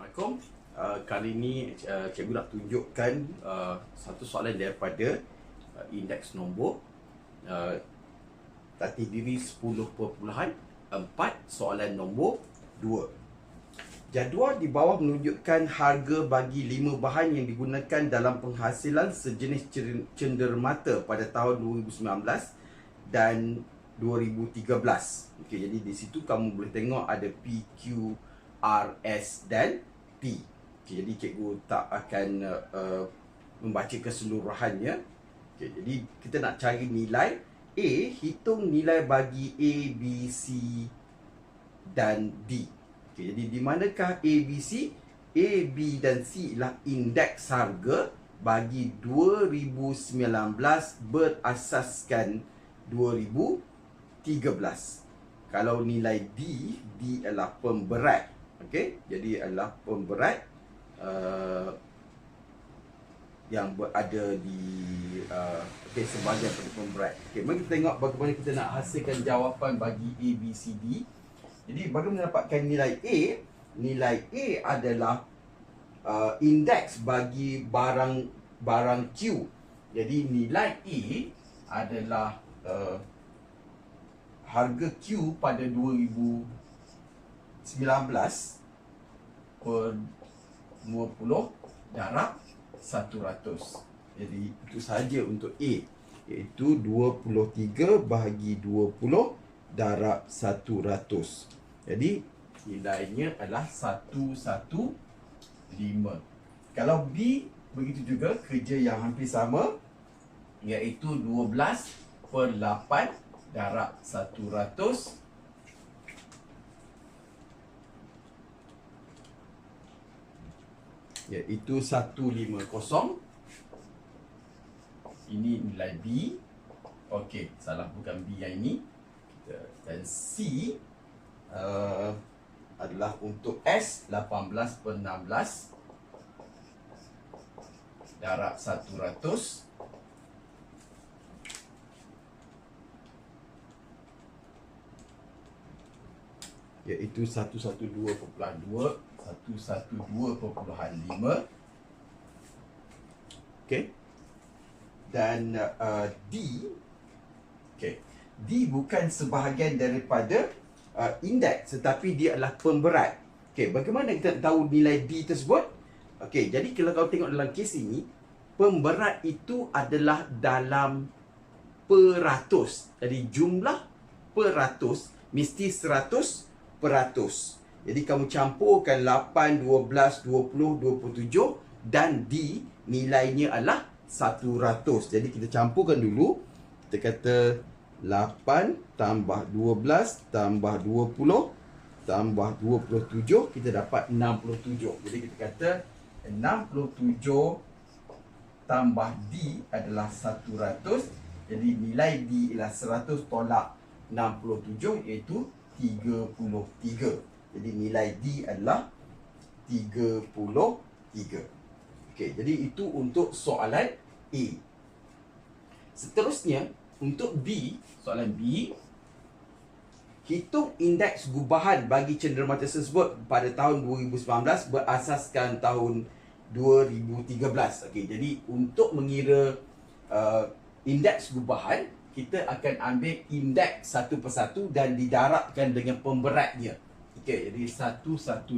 Assalamualaikum. Uh, kali ini uh, cikgu nak tunjukkan uh, satu soalan daripada uh, indeks nombor uh, tatih diri 10.4 soalan nombor 2. Jadual di bawah menunjukkan harga bagi lima bahan yang digunakan dalam penghasilan sejenis cenderamata pada tahun 2019 dan 2013. Okey, jadi di situ kamu boleh tengok ada PQ, RS dan T. Okay, jadi cikgu tak akan uh, membaca keseluruhannya. Okay, jadi kita nak cari nilai A, hitung nilai bagi A, B, C dan D. Okay, jadi di manakah A, B, C? A, B dan C ialah indeks harga bagi 2019 berasaskan 2013. Kalau nilai D, D adalah pemberat okey jadi adalah pemberat uh, yang ada di uh, okey sebahagian pada pemberat. Okey mari kita tengok bagaimana kita nak hasilkan jawapan bagi a b c d. Jadi bagaimana dapatkan nilai a. Nilai a adalah uh, indeks bagi barang barang q jadi nilai a adalah uh, harga Q pada 19 per 20 darab 100. Jadi itu saja untuk A iaitu 23 bahagi 20 darab 100. Jadi nilainya adalah 115. Kalau B begitu juga kerja yang hampir sama iaitu 12 per 8 darab 100. Iaitu 150 ini nilai B. Okey salah bukan B yang ini. Dan C uh, adalah untuk S 18 per 16 darab 100 iaitu 112.2 112.5 okey. Dan uh, D okey. D bukan sebahagian daripada uh, indeks tetapi dia adalah pemberat. Okey bagaimana kita tahu nilai D tersebut? Okey jadi kalau kau tengok dalam kes ini pemberat itu adalah dalam peratus. Jadi jumlah peratus mesti 100 peratus jadi kamu campurkan 8, 12, 20, 27 dan D nilainya adalah 100. Jadi kita campurkan dulu. Kita kata 8 tambah 12 tambah 20 tambah 27 kita dapat 67. Jadi kita kata 67 tambah D adalah 100. Jadi nilai D ialah 100 tolak 67 iaitu 33. Jadi nilai D adalah 33. Okey, jadi itu untuk soalan A. Seterusnya, untuk B, soalan B, hitung indeks gubahan bagi cenderamata tersebut pada tahun 2019 berasaskan tahun 2013. Okey, jadi untuk mengira uh, indeks gubahan, kita akan ambil indeks satu persatu dan didarabkan dengan pemberatnya. Okey, jadi 115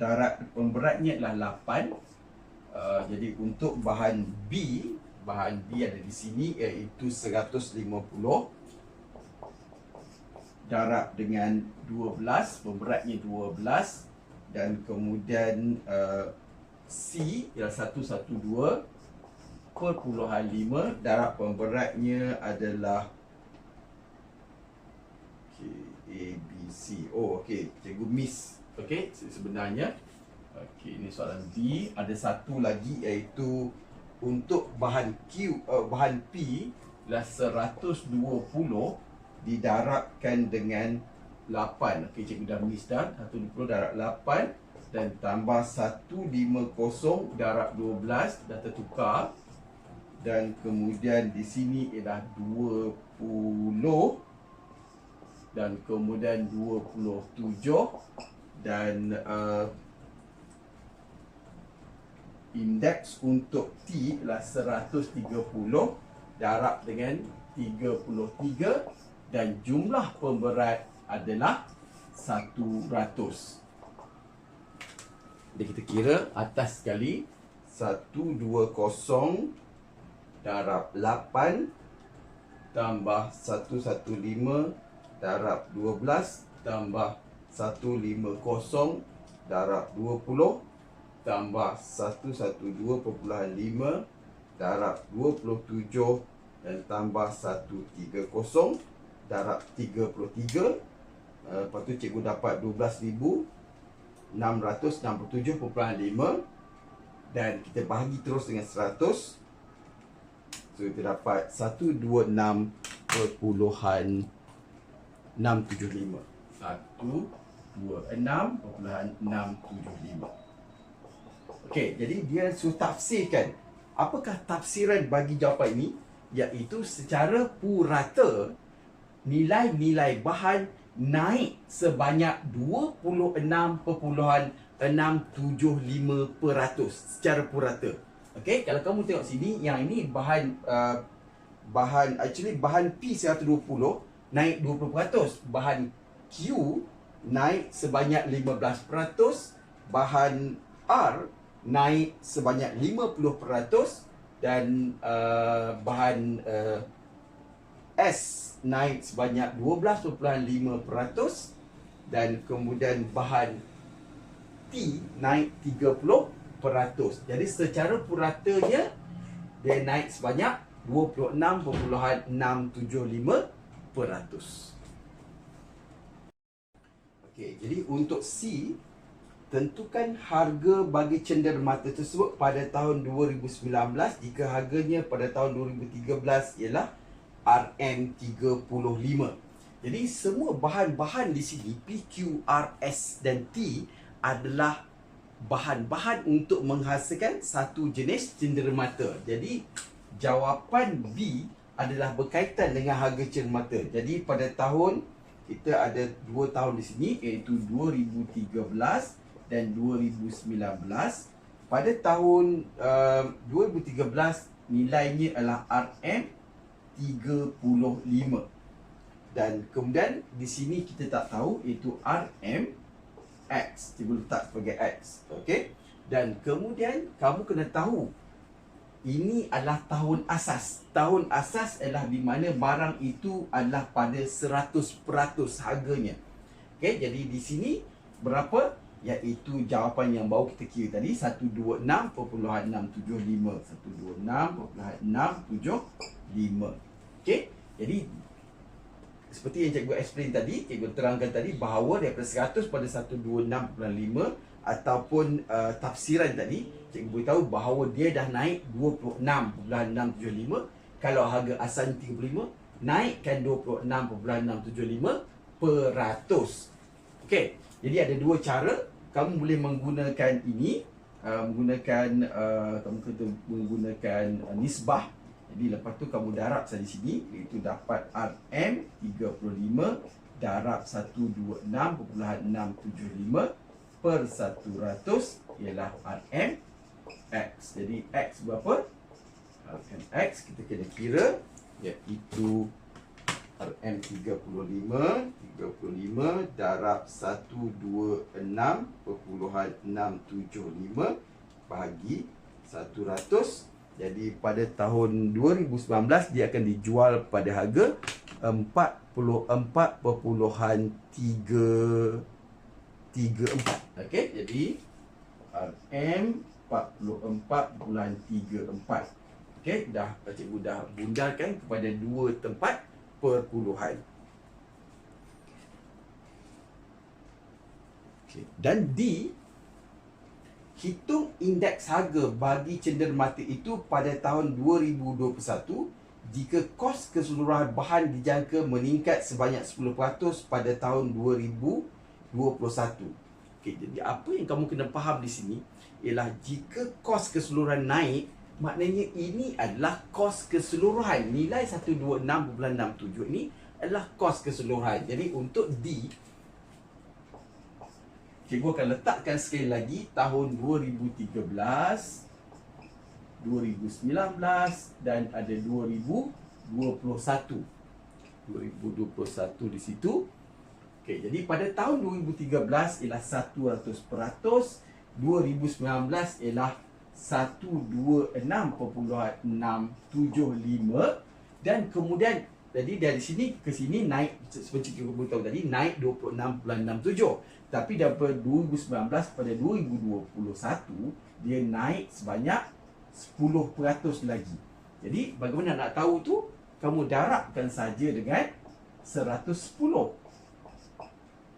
darab pemberatnya adalah 8. Uh, jadi untuk bahan B, bahan B ada di sini iaitu 150 darab dengan 12, pemberatnya 12 dan kemudian uh, C ialah 112 per puluhan 5 darab pemberatnya adalah A, B, Oh, okey. Cikgu miss. Okey, sebenarnya. Okey, ini soalan B. Ada satu lagi iaitu untuk bahan Q, uh, bahan P lah 120 didarabkan dengan 8. Okey, cikgu dah miss dah. 120 darab 8 dan tambah 150 darab 12 dah tertukar. Dan kemudian di sini ialah 20 dan kemudian 27 dan uh, indeks untuk T adalah 130 darab dengan 33 dan jumlah pemberat adalah 100 jadi kita kira atas sekali 120 darab 8 tambah 115 darab 12 tambah 150 darab 20 tambah 112.5 darab 27 dan tambah 130 darab 33 uh, lepas tu cikgu dapat 12,667.5 dan kita bahagi terus dengan 100 so kita dapat 126.675 126.675 Okey, jadi dia suruh tafsirkan. Apakah tafsiran bagi jawapan ini? Iaitu secara purata nilai-nilai bahan naik sebanyak 26.675% secara purata. Okey, kalau kamu tengok sini yang ini bahan uh, bahan actually bahan P120 naik 20%, bahan Q naik sebanyak 15%, bahan R naik sebanyak 50% dan uh, bahan uh, S naik sebanyak 12.5% dan kemudian bahan T naik 30%. Jadi secara puratanya dia naik sebanyak 26.675%. Okey, jadi untuk C tentukan harga bagi cenderamata tersebut pada tahun 2019 jika harganya pada tahun 2013 ialah RM35. Jadi semua bahan-bahan di sini P, Q, R, S dan T adalah bahan-bahan untuk menghasilkan satu jenis cenderamata. Jadi jawapan B adalah berkaitan dengan harga cenderamata. Jadi pada tahun kita ada dua tahun di sini iaitu 2013 dan 2019 pada tahun uh, 2013 nilainya adalah RM35 dan kemudian di sini kita tak tahu itu RM X. Cikgu letak sebagai X okey? Dan kemudian kamu kena tahu ini adalah tahun asas. Tahun asas adalah di mana barang itu adalah pada 100% harganya. Okey jadi di sini berapa? Iaitu jawapan yang baru kita kira tadi 126.675 126.675 okey jadi seperti yang cikgu explain tadi cikgu terangkan tadi bahawa daripada 100 pada 126.5 ataupun uh, tafsiran tadi cikgu beritahu bahawa dia dah naik 26.675 kalau harga asal 35 naikkan 26.675 peratus okey jadi ada dua cara. Kamu boleh menggunakan ini uh, menggunakan uh, kamu kena menggunakan uh, nisbah. Jadi lepas tu kamu darab saja sini iaitu dapat RM 35 darab 126.675 per 100 ialah RM X. Jadi X berapa? RM X kita kena kira iaitu RM35 35 darab 126.675 bahagi 100 jadi pada tahun 2019 dia akan dijual pada harga 44.334 okey jadi RM 44.34 okey dah cikgu dah bundarkan kepada dua tempat perpuluhan. Okay. Dan D hitung indeks harga bagi cenderamata itu pada tahun 2021 jika kos keseluruhan bahan dijangka meningkat sebanyak 10% pada tahun 2021. Okay, jadi apa yang kamu kena faham di sini ialah jika kos keseluruhan naik Maknanya ini adalah kos keseluruhan Nilai 126.67 ini adalah kos keseluruhan Jadi untuk D Cikgu akan letakkan sekali lagi tahun 2013, 2019 dan ada 2021. 2021 di situ. Okey, jadi pada tahun 2013 ialah 100%, 2019 ialah 126.675 dan kemudian jadi dari sini ke sini naik seperti kita tahu tadi naik 26.67 tapi daripada 2019 pada 2021 dia naik sebanyak 10% lagi. Jadi bagaimana nak tahu tu? Kamu darabkan saja dengan 110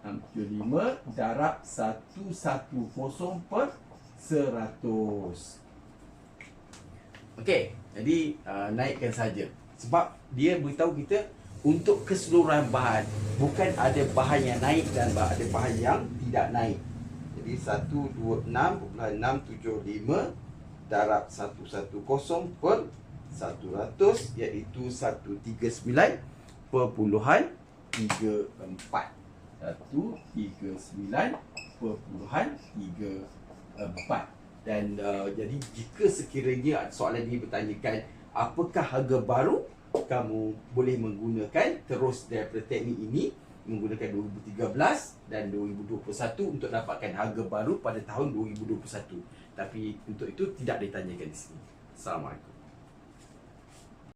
65 darab 110 per 100 Okey, jadi uh, naikkan saja. Sebab dia beritahu kita untuk keseluruhan bahan. Bukan ada bahan yang naik dan ada bahan yang tidak naik. Jadi 126.675 darab 110 per 100 iaitu 139.34. 139.34 dan uh, jadi jika sekiranya soalan ini bertanyakan apakah harga baru kamu boleh menggunakan terus daripada teknik ini menggunakan 2013 dan 2021 untuk dapatkan harga baru pada tahun 2021 tapi untuk itu tidak ditanyakan di sini. Assalamualaikum